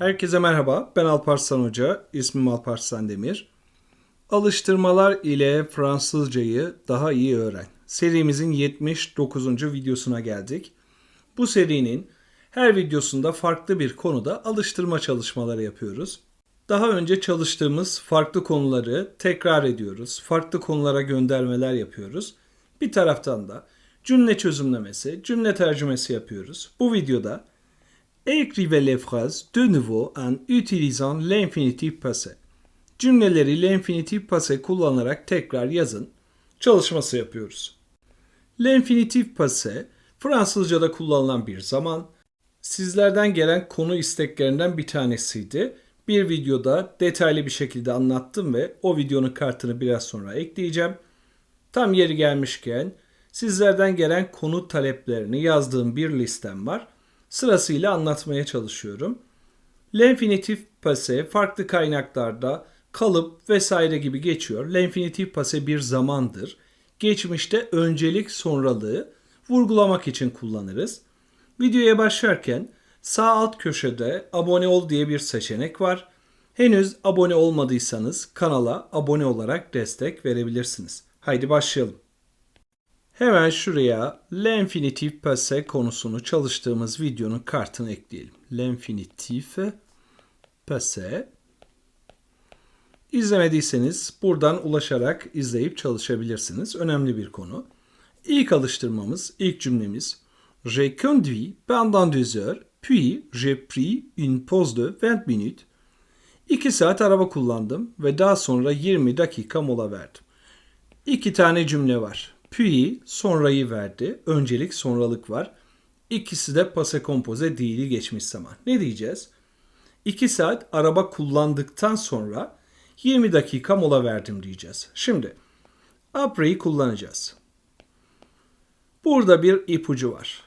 Herkese merhaba. Ben Alparslan Hoca. İsmim Alparslan Demir. Alıştırmalar ile Fransızcayı daha iyi öğren. Serimizin 79. videosuna geldik. Bu serinin her videosunda farklı bir konuda alıştırma çalışmaları yapıyoruz. Daha önce çalıştığımız farklı konuları tekrar ediyoruz. Farklı konulara göndermeler yapıyoruz. Bir taraftan da cümle çözümlemesi, cümle tercümesi yapıyoruz. Bu videoda Écrivez les phrases de nouveau en utilisant l'infinitif passé. Cümleleri l'infinitif passé kullanarak tekrar yazın. Çalışması yapıyoruz. L'infinitif passé Fransızca'da kullanılan bir zaman. Sizlerden gelen konu isteklerinden bir tanesiydi. Bir videoda detaylı bir şekilde anlattım ve o videonun kartını biraz sonra ekleyeceğim. Tam yeri gelmişken sizlerden gelen konu taleplerini yazdığım bir listem var. Sırasıyla anlatmaya çalışıyorum. Lenfinitif pase farklı kaynaklarda kalıp vesaire gibi geçiyor. Lenfinitif pase bir zamandır. Geçmişte öncelik sonralığı vurgulamak için kullanırız. Videoya başlarken sağ alt köşede abone ol diye bir seçenek var. Henüz abone olmadıysanız kanala abone olarak destek verebilirsiniz. Haydi başlayalım. Hemen şuraya l'infinitif passé konusunu çalıştığımız videonun kartını ekleyelim. L'infinitif passé. İzlemediyseniz buradan ulaşarak izleyip çalışabilirsiniz. Önemli bir konu. İlk alıştırmamız, ilk cümlemiz J'ai conduit pendant deux heures, puis j'ai pris une pause de 20 minutes. İki saat araba kullandım ve daha sonra 20 dakika mola verdim. İki tane cümle var. Puis sonrayı verdi. Öncelik sonralık var. İkisi de pase kompoze değili geçmiş zaman. Ne diyeceğiz? 2 saat araba kullandıktan sonra 20 dakika mola verdim diyeceğiz. Şimdi apre'yi kullanacağız. Burada bir ipucu var.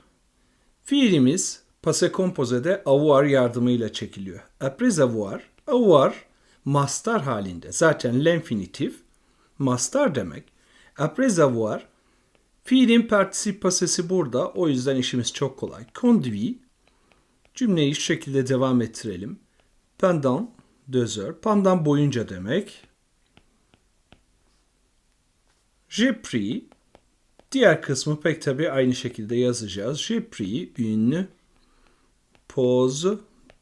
Fiilimiz pase kompozede avoir yardımıyla çekiliyor. Après avoir, avoir mastar halinde. Zaten l'infinitif mastar demek. Après avoir fiilin partisip pasesi burada. O yüzden işimiz çok kolay. Conduit cümleyi şu şekilde devam ettirelim. Pendant deux heures. Pendant boyunca demek. J'ai pris Diğer kısmı pek tabii aynı şekilde yazacağız. J'ai pris une pause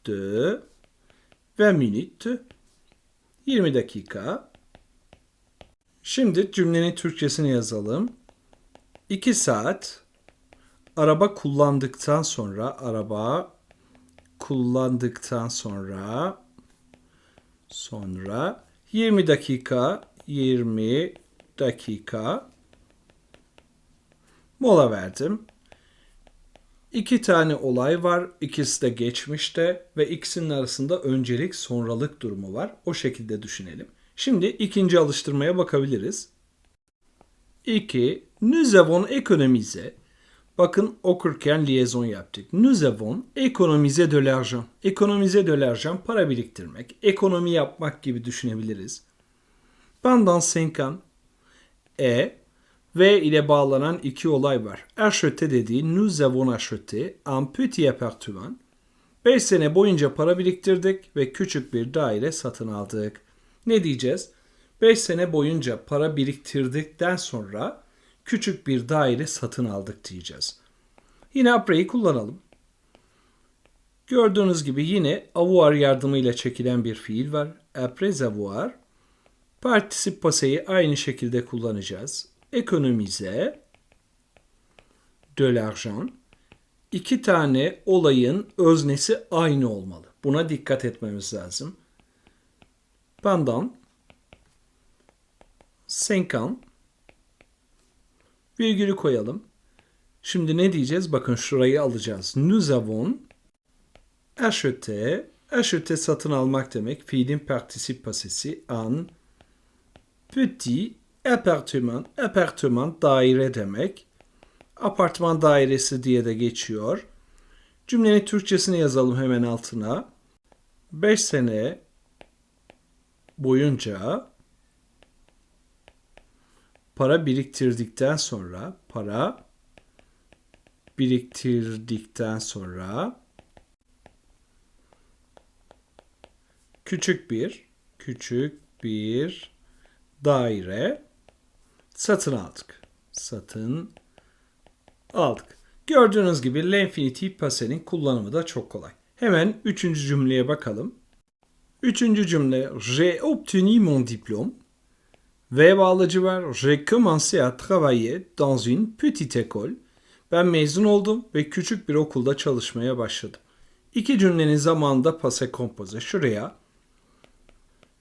de 20 minutes. 20 dakika. Şimdi cümlenin Türkçesini yazalım. 2 saat araba kullandıktan sonra araba kullandıktan sonra sonra 20 dakika 20 dakika mola verdim. İki tane olay var. İkisi de geçmişte ve ikisinin arasında öncelik sonralık durumu var. O şekilde düşünelim. Şimdi ikinci alıştırmaya bakabiliriz. 2. Nous avons économisé. Bakın okurken liaison yaptık. Nous avons économisé de l'argent. Économiser de l'argent para biriktirmek, ekonomi yapmak gibi düşünebiliriz. Pendant 5 ans. E V ile bağlanan iki olay var. Acheter dediği nous avons acheté un petit appartement. 5 sene boyunca para biriktirdik ve küçük bir daire satın aldık. Ne diyeceğiz? 5 sene boyunca para biriktirdikten sonra küçük bir daire satın aldık diyeceğiz. Yine apre'yi kullanalım. Gördüğünüz gibi yine avoir yardımıyla çekilen bir fiil var. Après avoir. Partisip paseyi aynı şekilde kullanacağız économiser de l'argent. İki tane olayın öznesi aynı olmalı. Buna dikkat etmemiz lazım. Pendant 5 ans virgülü koyalım. Şimdi ne diyeceğiz? Bakın şurayı alacağız. Nous avons acheté. Acheté satın almak demek. Fiilin partisip pasesi an petit Apartman, apartman daire demek. Apartman dairesi diye de geçiyor. Cümlenin Türkçesini yazalım hemen altına. 5 sene boyunca para biriktirdikten sonra para biriktirdikten sonra küçük bir küçük bir daire satın aldık. Satın aldık. Gördüğünüz gibi l'infinitif passé'nin kullanımı da çok kolay. Hemen üçüncü cümleye bakalım. Üçüncü cümle J'ai obtenu mon diplôme. Ve. J'ai commencé à travailler dans une petite école. Ben mezun oldum ve küçük bir okulda çalışmaya başladım. İki cümlenin zamanında passé composé. Şuraya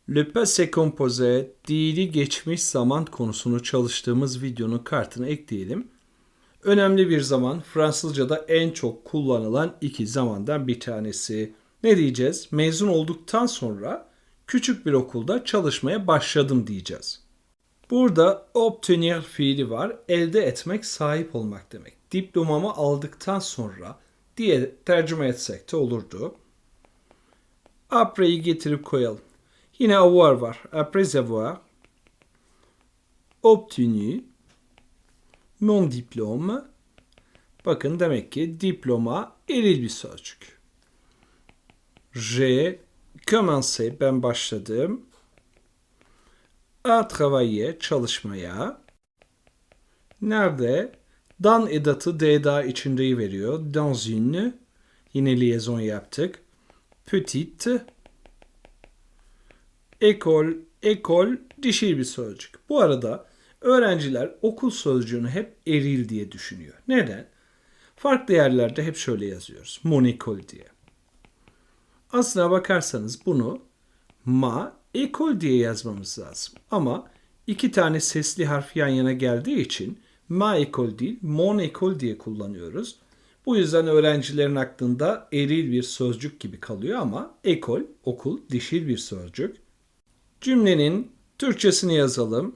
Le passé composé dili geçmiş zaman konusunu çalıştığımız videonun kartını ekleyelim. Önemli bir zaman Fransızca'da en çok kullanılan iki zamandan bir tanesi. Ne diyeceğiz? Mezun olduktan sonra küçük bir okulda çalışmaya başladım diyeceğiz. Burada obtenir fiili var. Elde etmek, sahip olmak demek. Diplomamı aldıktan sonra diye tercüme etsek de olurdu. Apres'i getirip koyalım. Yine avoir var. Après avoir obtenu mon diplôme. Bakın demek ki diploma eril bir sözcük. J'ai commencé ben başladım. A travailler çalışmaya. Nerede? Dan edatı d'da içindeyi veriyor. Dans une yine liaison yaptık. Petite ekol, ekol dişil bir sözcük. Bu arada öğrenciler okul sözcüğünü hep eril diye düşünüyor. Neden? Farklı yerlerde hep şöyle yazıyoruz. Mon ekol diye. Aslına bakarsanız bunu ma ekol diye yazmamız lazım. Ama iki tane sesli harf yan yana geldiği için ma ekol değil mon ekol diye kullanıyoruz. Bu yüzden öğrencilerin aklında eril bir sözcük gibi kalıyor ama ekol, okul dişil bir sözcük. Cümlenin Türkçesini yazalım.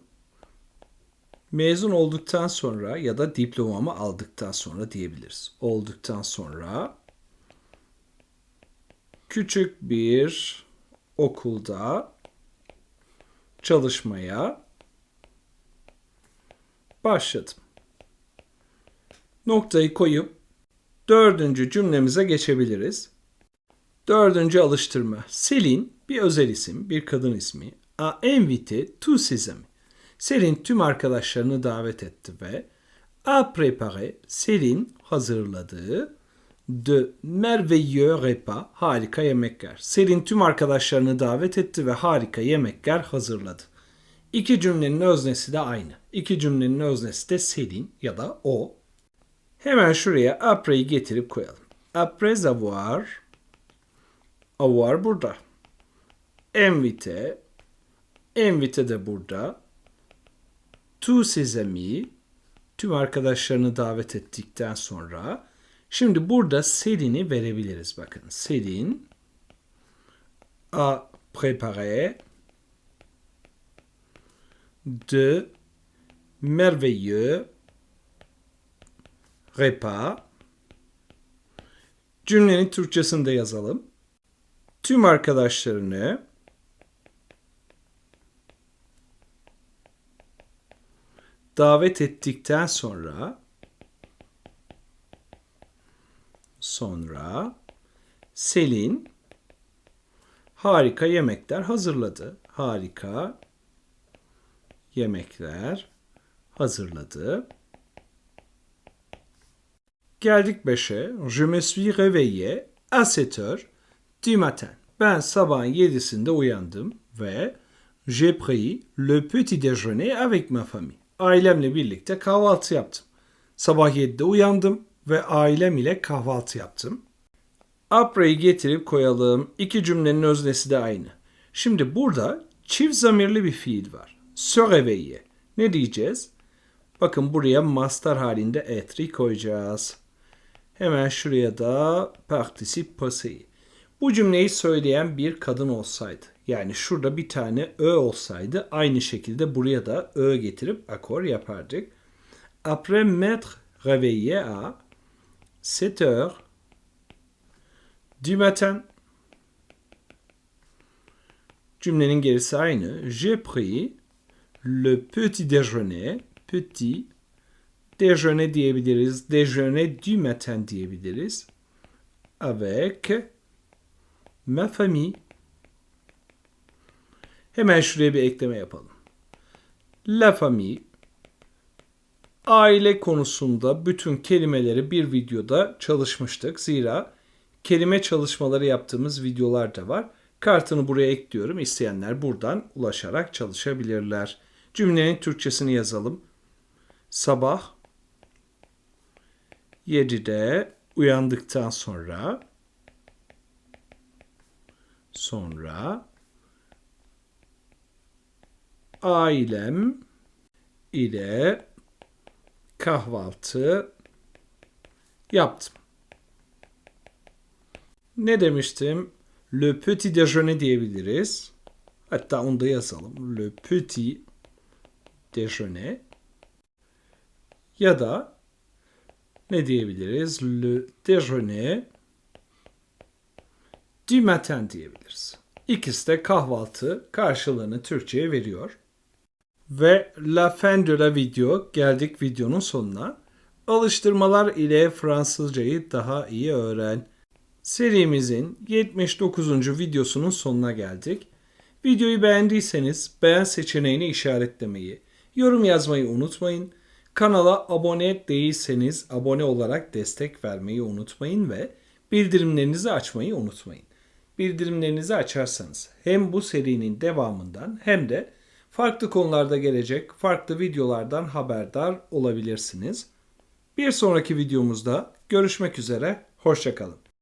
Mezun olduktan sonra ya da diplomamı aldıktan sonra diyebiliriz. Olduktan sonra küçük bir okulda çalışmaya başladım. Noktayı koyup dördüncü cümlemize geçebiliriz. Dördüncü alıştırma. Selin bir özel isim, bir kadın ismi. A invité tous ses amis. Selin tüm arkadaşlarını davet etti ve a préparé Selin hazırladığı de merveilleux repas harika yemekler. Selin tüm arkadaşlarını davet etti ve harika yemekler hazırladı. İki cümlenin öznesi de aynı. İki cümlenin öznesi de Selin ya da o. Hemen şuraya apré'yi getirip koyalım. Après avoir avoir burada. Invité invité de burada. Tous ses amis tüm arkadaşlarını davet ettikten sonra şimdi burada Selin'i verebiliriz bakın. Selin a préparé de merveilleux repas. Cümlenin Türkçesini yazalım. Tüm arkadaşlarını davet ettikten sonra sonra Selin harika yemekler hazırladı. Harika yemekler hazırladı. Geldik 5'e. Je me suis réveillé à 7 heures du matin. Ben sabahın 7'sinde uyandım ve j'ai pris le petit déjeuner avec ma famille. Ailemle birlikte kahvaltı yaptım. Sabah 7'de uyandım ve ailem ile kahvaltı yaptım. Apre'yi getirip koyalım. İki cümlenin öznesi de aynı. Şimdi burada çift zamirli bir fiil var. Se. Ne diyeceğiz? Bakın buraya master halinde etri koyacağız. Hemen şuraya da particip passé'yi. Bu cümleyi söyleyen bir kadın olsaydı, yani şurada bir tane ö olsaydı aynı şekilde buraya da ö getirip akor yapardık. Après m'être réveillé à 7 heures du matin. Cümlenin gerisi aynı. J'ai pris le petit déjeuner, petit déjeuner diyebiliriz, déjeuner du matin diyebiliriz. Avec ma famille Hemen şuraya bir ekleme yapalım. La famille aile konusunda bütün kelimeleri bir videoda çalışmıştık. Zira kelime çalışmaları yaptığımız videolar da var. Kartını buraya ekliyorum. İsteyenler buradan ulaşarak çalışabilirler. Cümlenin Türkçesini yazalım. Sabah 7'de uyandıktan sonra sonra ailem ile kahvaltı yaptım. Ne demiştim? Le petit déjeuner diyebiliriz. Hatta onu da yazalım. Le petit déjeuner. Ya da ne diyebiliriz? Le déjeuner du matin diyebiliriz. İkisi de kahvaltı karşılığını Türkçe'ye veriyor. Ve la fin de la video geldik videonun sonuna. Alıştırmalar ile Fransızcayı daha iyi öğren. Serimizin 79. videosunun sonuna geldik. Videoyu beğendiyseniz beğen seçeneğini işaretlemeyi, yorum yazmayı unutmayın. Kanala abone değilseniz abone olarak destek vermeyi unutmayın ve bildirimlerinizi açmayı unutmayın. Bildirimlerinizi açarsanız hem bu serinin devamından hem de farklı konularda gelecek farklı videolardan haberdar olabilirsiniz. Bir sonraki videomuzda görüşmek üzere, hoşçakalın.